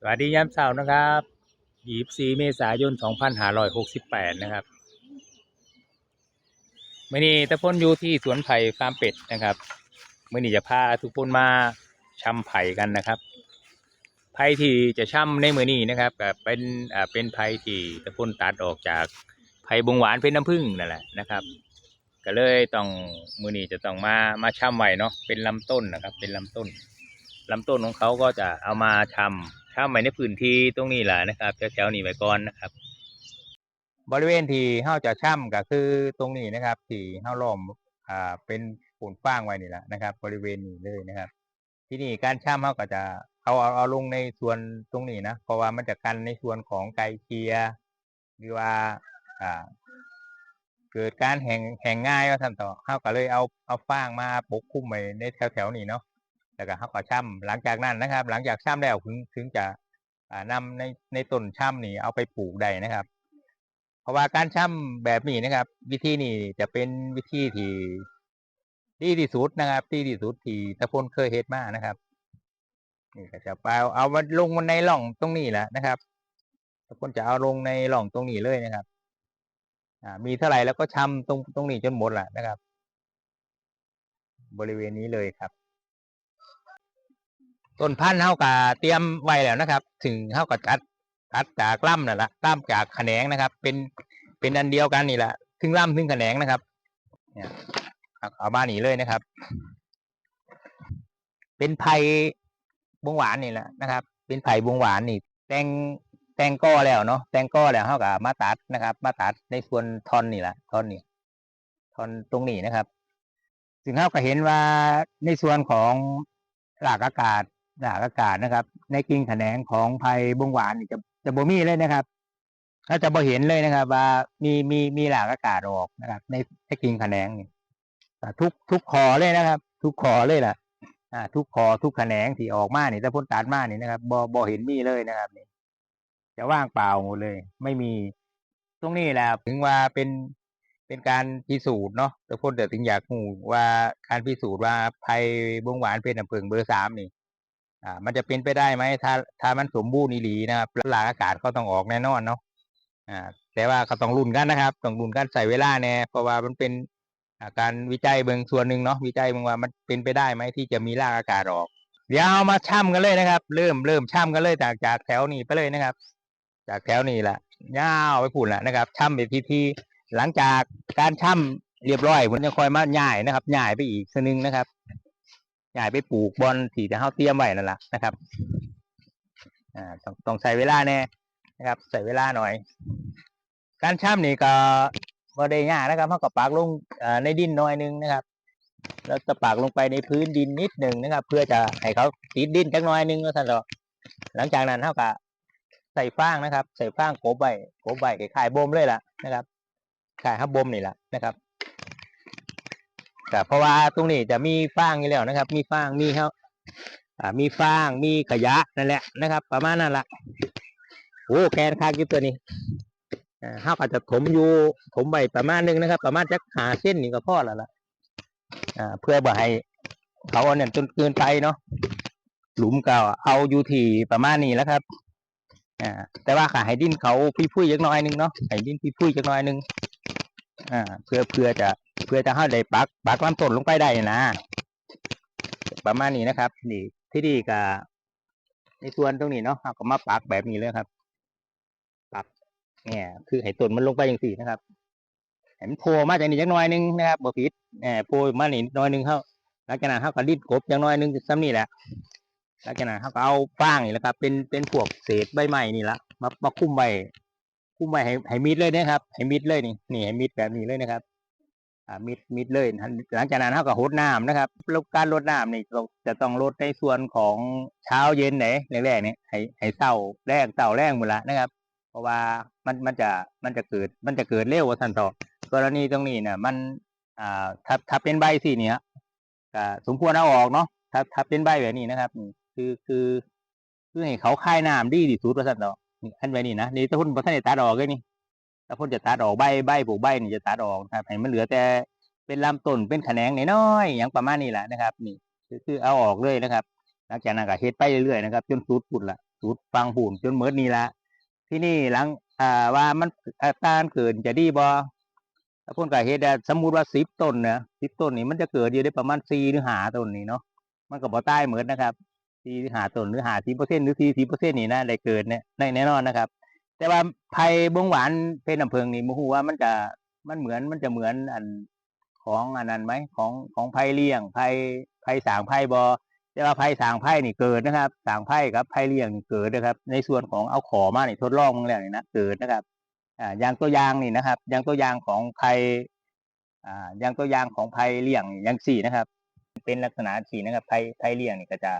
สวัสดียามเช้านะครับ24เมษายน2568 นะครับมื่อนี้ตะพนอยู่ที่สวนไผ่ฟาร์มเป็ดนะครับมื่อนี้จะพาทุกคนมาชำไผ่กันนะครับไผ่ที่จะช่ำในมือนี้นะครับเป็นอ่าเป็นไผ่ที่ตะพนตัดออกจากไผ่บงหวานเป็นน้ำผึ้งนั่นแหละนะครับ ก็เลยต้องมือนี้จะต้องมามาช่ำไว้เนาะเป็นลำต้นนะครับ เป็นลำต้นลำต้นของเขาก็จะเอามาทำ ทำไว้ในพื้นที่ตรงนี้แหละนะครับแถวๆนี้ไว้ก่อนนะครับ บริเวณที่เฮาจะช่ำก็คือตรงนี้นะครับ ที่เฮาล้อมอ่าเป็นปูนฟางไว้นี่แหละนะครับ บริเวณนี้เลยนะครับ ที่นี่การช่ำเฮาก็จะเอาเอาเอาลงในส่วนตรงนี้นะเพราะว่ามันจะกันในส่วนของไกเกลียหรือว่าอ่าเกิดการแห่งแห่งง่ายว่าท่านต่อเฮาก็เลยเอาเอาฟางมาปกคลุมไว้ในแถวๆนี้เนาะ แล้วก็เขาก็ช่ำหลังจากนั้นนะครับ หลังจากช่ำแล้วถึงถึงจะอ่านำในในต้นช่ำนี่เอาไปปลูกได้นะครับ เพราะว่าการช่ำแบบนี้นะครับ วิธีนี้จะเป็นวิธีที่ดีที่สุดนะครับดีที่สุดที่ตะพนเคยเฮ็ดมานะครับนี่ก็จะไปเอาเอามาลงในร่องตรงนี้แหละนะครับตะพนจะเอาลงในร่องตรงนี้เลยนะครับ อ่า มีเท่าไหร่แล้วก็ช่ำตรงตรงนี้จนหมดแหละนะครับ บริเวณนี้เลยครับ ต้นพันธุ์เฮาก็เตรียมไว้แล้วนะครับ ถึงเฮาก็ตัดตัดจากล่ำนั่นแหละล่ำจากแขนงนะครับ เป็นเป็นอันเดียวกันนี่แหละถึงล่ำถึงแขนงนะครับเนี่ยเอาบ้านนี้เลยนะครับ เป็นไผ่บงหวานนี่แหละนะครับ เป็นไผ่บงหวานนี่ แตงแตงก้อแล้วเนาะแตงก้อแล้วเฮาก็มาตัดนะครับ มาตัดในส่วนทอนนี่แหละทอนนี้ท่อนตรงนี้นะครับซึ่งเฮาก็เห็นว่าในส่วนของหลากอากาศ หลากอากาศนะครับ ในกิ่งแขนงของไผ่บงหวานนี่จะจะบ่มีเลยนะครับถ้าจะบ่เห็นเลยนะครับ ว่ามีมีมีหลากอากาศออกนะครับ ในในกิ่งแขนงนี่ทุกทุกคอเลยนะครับ ทุกคอเลยล่ะอ่าทุกคอทุกแขนงที่ออกมาเนี่ยถ้าพ้นตัดมานี่นะครับบ่บ่เห็นมีเลยนะครับนี่จะว่างเปล่าหมดเลย ไม่มีตรงนี้แหละถึงว่าเป็นเป็นการพิสูจน์เนาะแต่พ้นแต่ถึงอยากหูว่าการพิสูจน์ว่าไผ่บงหวานเป็นน้ำผึ้งเบอร์สามนี่ อ่า มันจะเป็นไปได้ไหมถ้าถ้ามันสมบูรณ์อีหลีนะครับล้วหลากอากาศเขาต้องออกแน่นอนเนาะอ่า แต่ว่าเขาต้องรุ่นกันนะครับ ต้องรุ่นกันใส่เวลาแน่เพราะว่ามันเป็นการวิจัยเบื้องส่วนหนึ่งเนาะวิจัยเบื้องว่ามันเป็นไปได้ไหมที่จะมีรากอากาศออก เดี๋ยวเอามาช่ำกันเลยนะครับ เริ่มเริ่มช่ำกันเลยจากจากแถวนี้ไปเลยนะครับ จากแถวนี้แหละยาวไปปุ่นแหละนะครับช่ำไปทีทีหลังจากการช่ำเรียบร้อยผมจะคอยมาหย่ายนะครับหย่ายไปอีกสักนึงนะครับ ย้ายไปปลูกบอลที่จะเฮาเตรียมไว้นั่นแหละนะครับอ่าต้องต้องใส่เวลาแน่นะครับใส่เวลาหน่อย การช่ำนี่ก็บ่ได้ยากนะครับเฮาก็ปากลงในดินน่อยหนึงนะครับ แล้วก็ปากลงไปในพื้นดินนิดหนึ่งนะครับ เพื่อจะให้เขาติดดินจักน่อยหนึงก็สั่นดอกหลังจากนั้นเฮาก็ใส่ฟางนะครับ ใส่ฟางโกบไว้กบไว้คล้ายๆบ่มเลยล่ะนะครับคล้ายฮับบ่มนี่แหละนะครับ แต่เพราะว่าตรงนี้จะมีฟางอยู่แล้วนะครับ มีฟางมีครับอ่ามีฟางมีขยะนั่นแหละนะครับ ประมาณนั้นละโอ้แกนคากอยู่ตัวนี้อ่าห้าก็จะถมอยู่ถมไปประมาณนึงนะครับ ประมาณจักหาเส้นนี่ก็พอแล้วล่ะอ่าเพื่อบ่ให้เขาอันนั้นจนเกินไปเนาะหลุมเก็เอาอยู่ที่ประมาณนี้แล้วครับอ่าแต่ว่าขาให้ดินเขาพุ้ยๆจักน่อยนึงเนาะให้ดินพุ้ยๆจักน่อยนึงอ่าเพื่อเพื่อจะ เพื่อจะให้ได้ปักปักลำต้นลงไปได้นะ ประมาณนี้นะครับ นี่ที่ดีกับในส่วนตรงนี้เนาะเราก็มาปักแบบนี้เลยครับ ปักเนี่ย คือให้ต้นมันลงไปอย่างสี่นะครับให้มันโผล่มาจากนี้จักน่อยหนึงนะครับบ่ผิดแหมโผล่มาหนี่น่อยหนึงเขาลักนั้นเขาก็รีดกบย่างน้อยหนึงซ้ำนี่แหละลักนั้นเขาก็เอาฟางนี่แหละครับ เป็นเป็นพวกเศษใบไม้นี่ละมามาคุ้มไว้คุ้มไว้ให้ให้มิดเลยนะครับให้มิดเลยนี่นี่ให้มิดแบบนี้เลยนะครับ มิดมิดเลย หลังจากนั้นเขาก็รดน้ำนะครับแล้วการรดน้ำนี่จะต้องรดในส่วนของเช้าเย็นไหนแรกๆนี่ให้ให้เศร้าแรกเศร้าแรกหมดละนะครับ เพราะว่ามันมันจะมันจะเกิดมันจะเกิดเร็วกว่าสันต่อกรณีตรงนี้เนี่ยมันอ่าถ้าถ้าเป็นใบสีเนี้ยก็สมควรเอาออกเนาะถ้าถ้าเป็นใบแบบนี้นะครับคือคือคือให้เขาคายน้ำดีที่สุดว่าสันต่ออันแบบนี้นะนี่ถ้าพุ่นพัฒนาตัดออกเลยนี่ ถ้าพ่นจะตัดออกใบใบปลูกใบนี่จะตัดออกนะครับให้มันเหลือแต่เป็นลำต้นเป็นแขนงน้อยๆอย่างประมาณนี้แหละนะครับ นี่คือเอาออกเลยนะครับ หลังจากนั้นก็เฮ็ดไปเรื่อยๆนะครับจนสุดพุ่นละสุดฟังผูนจนเมิดนี่ละที่นี่หลังอ่าว่ามันอัตาการเกิดจะดีบ่ถ้าพ่นกับเฮ็ดสมมุติว่าสิบต้นนะสิบต้นนี่มันจะเกิดอยู่ได้ประมาณสี่หรือห้าต้นนี่เนาะมันก็บ่ตายเหมือนนะครับสี่หรือห้าต้นหรือห้าสิบเปอร์เซ็นต์หรือสี่สิบเปอร์เซ็นต์นี่นะได้เกิดเนี่ยแน่นอนนะครับ แต่ว่าไผ่บงหวานเป็นน้ำเพิงนี่บ่ฮู้ว่ามันจะมันเหมือนมันจะเหมือนอันของอันนั้นไหมของของไผ่เลี้ยงไผ่ไผ่สางไผ่บอแต่ว่าไผ่สางไผ่นี่เกิดนะครับสางไผ่กับไผ่เลี้ยงนี่เกิดนะครับ ในส่วนของเอาขอมานี่ทดลองมึงแล้วนี่นะเกิดนะครับ อ่าอย่างตัวอย่างนี่นะครับอย่างตัวอย่างของไผ่อ่าอย่างตัวอย่างของไผ่เลี้ยงอย่างสี่นะครับ เป็นลักษณะสี่นะครับไผ่ไผ่เลี้ยงนี่ก็จะ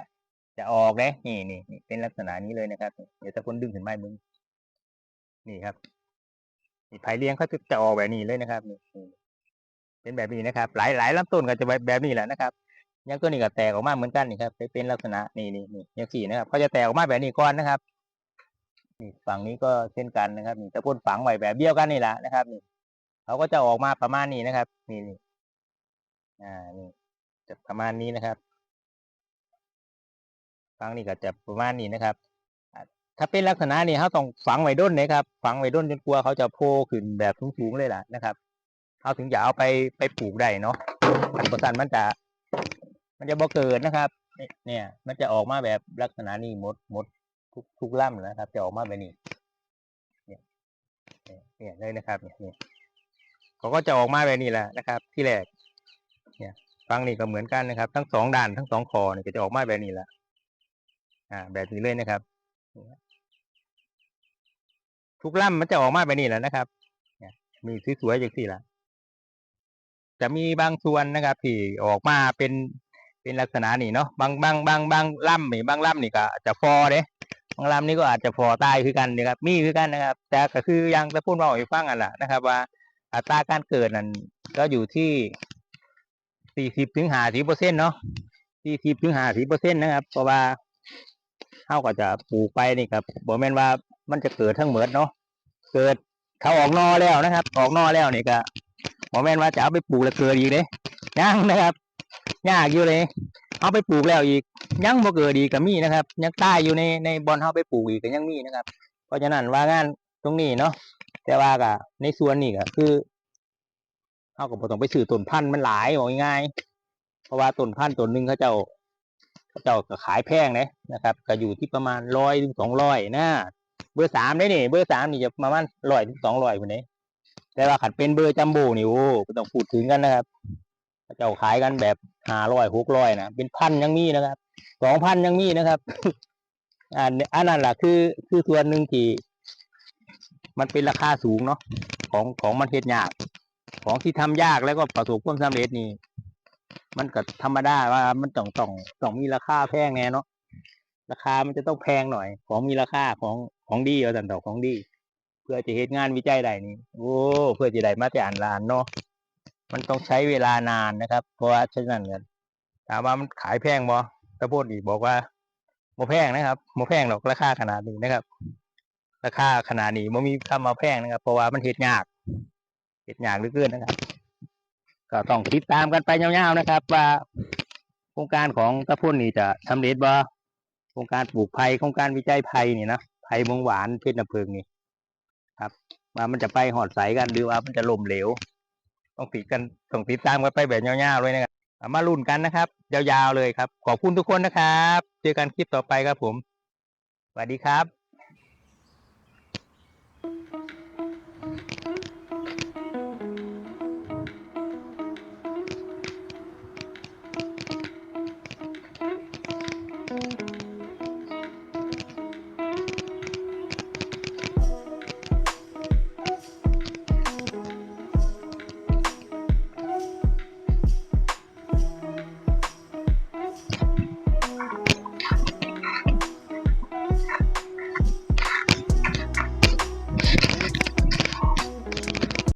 จะออกเลยนี่นี่นี่เป็นลักษณะนี้เลยนะครับ เดี๋ยวจะพ้นดึงขึ้นไม้มึง นี่ครับนี่ไผ่เลี้ยงเขาจะออกแบบนี้เลยนะครับนี่เป็นแบบนี้นะครับ หลายหลายลำต้นก็จะแบบแบบนี้แหละนะครับยังตัวนี้ก็แตกออกมาเหมือนกันนี่ครับเป็นลักษณะนี่นี่นี่ย่างสี่นะครับเขาจะแตกออกมาแบบนี้ก่อนนะครับนี่ฝั่งนี้ก็เช่นกันนะครับนี่ตะพ่นฝังไว้แบบเดียวกันนี่แหละนะครับ นี่เขาก็จะออกมาประมาณนี้นะครับ นี่นี่อ่านี่จะประมาณนี้นะครับฝั่งนี้ก็จะประมาณนี้นะครับ ถ้าเป็นลักษณะนี้เขาต้องฝังไว้ด้นนะครับ ฝังไว้ด้นจนกลัวเขาจะโผล่ขึ้นแบบสูงๆเลยล่ะนะครับเขาถึงจะเอาไปไปปลูกได้เนาะอันประสันมันจะ มันจะบ่เกิดนะครับ เนี่ย มันจะออกมาแบบลักษณะนี้หมดหมดทุกทุกล่ำนะครับ จะออกมาแบบนี้เนี่ยเนี่ยเลยนะครับเนี่ยเนี่ยเขาก็จะออกมาแบบนี้แหละนะครับ ที่แรก เนี่ยฟังนี่ก็เหมือนกันนะครับ ทั้งสองด้านทั้งสองคอเนี่ยก็จะออกมาแบบนี้แหละอ่า แบบนี้เลยนะครับ ทุกล่ำมันจะออกมาแบบนี้แหละนะครับมีสวยๆอย่างที่ละจะมีบางส่วนนะครับ ที่ออกมาเป็นเป็นลักษณะนี่เนาะบางบางบางบางล่ำนี่บางล่ำนี่ก็จะฟอเด้บางลำนี่ก็อาจจะพอตายคือกันนะครับ มีคือกันนะครับ แต่ก็คือยังจะพูดว่าให้ฟังกันแหละนะครับ ว่าอัตราการเกิดนั้นก็อยู่ที่สี่สิบถึงห้าสิบเปอร์เซ็นต์เนาะสี่สิบถึงห้าสิบเปอร์เซ็นต์นะครับ เพราะว่าเท่าก็จะปลูกไปนี่ครับบอกแม่นว่า มันจะเกิดทั้งเหมดเนาะเกิดเขาออกนอแล้วนะครับ ออกนอแล้วนี่ก็บอแม่นว่าจะเอาไปปลูกแล้วเกิดอีกเลยยังนะครับยากอยู่เลย เอาไปปลูกแล้วอีก ยังบ่เกิดดีก็มีนะครับ ยังตายอยู่ในในบอลเฮาไปปลูกอีกก็ยังมีนะครับ เพราะฉะนั้นว่างานตรงนี้เนาะแต่ว่าก็ในส่วนนี้ก็คือเฮาก็บ่ต้องไปซื้อต้นพันธุ์มันหลายบอกง่ายเพราะว่าต้นพันธุ์ต้นหนึ่งเขาเจ้าเขาเจ้าก็ขายแพงเลยนะครับ ก็อยู่ที่ประมาณร้อยถึงสองร้อยนะ เบอร์สามได้นี่ เบอร์สามนี่จะประมาณร้อยถึงสองร้อยคนนี้แต่ว่าขัดเป็นเบอร์จัมโบ้นี่โอ้ไม่ต้องพูดถึงกันนะครับเขาเจ้าขายกันแบบห้าร้อยหกร้อยนะเป็นพันยังมีนะครับสองพันยังมีนะครับอันอันนั้นแหละคือคือส่วนหนึ่งที่มันเป็นราคาสูงเนาะของของมันเฮ็ดยาก ของที่ทำยากแล้วก็ประสบความสำเร็จนี่ มันก็ธรรมดาว่ามันต้องต้องต้องมีราคาแพงแน่เนาะ ราคามันจะต้องแพงหน่อย ของมีราคาของของดีเอาแต่ดอกของดี เพื่อจะเฮ็ดงานวิจัยได้นี่โอ้เพื่อจะได้มาแต่อ่านลานเนาะมันต้องใช้เวลานานนะครับ เพราะว่าฉะนั้นเนี่ยถามว่ามันขายแพงบ่ตะโพดอีกบอกว่าโมแพงนะครับโมแพงหรอกราคาขนาดนี้นะครับ ราคาขนาดนี้โมมีคำมาแพงนะครับ เพราะว่ามันเฮ็ดยากเฮ็ดยากเหลือเกินนะครับ ก็ต้องติดตามกันไปยาวๆนะครับ ว่าโครงการของตะพุ่นนี่จะสำเร็จบ่ โครงการปลูกไผ่โครงการวิจัยไผ่นี่นะไผ่บงหวานเพชรน้ำเพิงนี่ครับว่ามันจะไปหอดใสกันหรือว่ามันจะล่มเหลวต้องติดกันต้องติดตามกันไปแบบยาวๆเลยนะครับมาลุ้นกันนะครับ ยาวๆเลยครับ ขอบคุณทุกคนนะครับ เจอกันคลิปต่อไปครับผมสวัสดีครับ